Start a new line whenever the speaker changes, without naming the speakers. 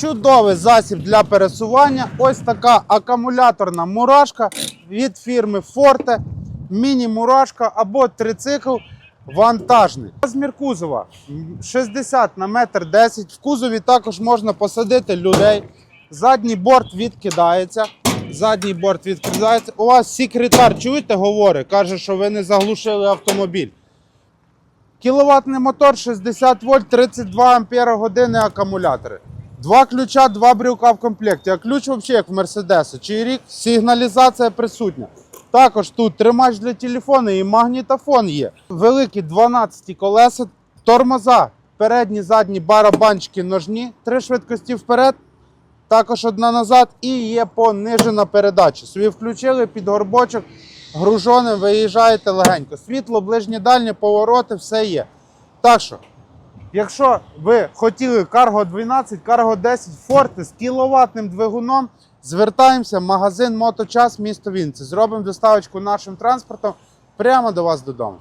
Чудовий засіб для пересування. Ось така акумуляторна мурашка від фірми Forte. Міні-мурашка або трицикл вантажний. Розмір кузова 60 на метр 10. В кузові також можна посадити людей. Задній борт відкидається. Задній борт відкидається. У вас секретар, чуєте, говорить, каже, що ви не заглушили автомобіль. Кіловатний мотор 60 вольт, 32 ампера години акумулятори. Два ключа, два брюка в комплекті. А ключ взагалі як в Мерседеса. Чи рік сигналізація присутня. Також тут тримач для телефону і магнітофон є. Великі 12 колеса, тормоза, передні, задні барабанчики ножні, три швидкості вперед, також одна назад і є понижена передача. Собі включили під горбочок, гружоним виїжджаєте легенько. Світло, ближнє дальнє, повороти, все є. Так що, якщо ви хотіли Cargo 12, Cargo 10 Forte з кіловатним двигуном, звертаємося в магазин Моточас, місто Вінці. Зробимо доставочку нашим транспортом прямо до вас додому.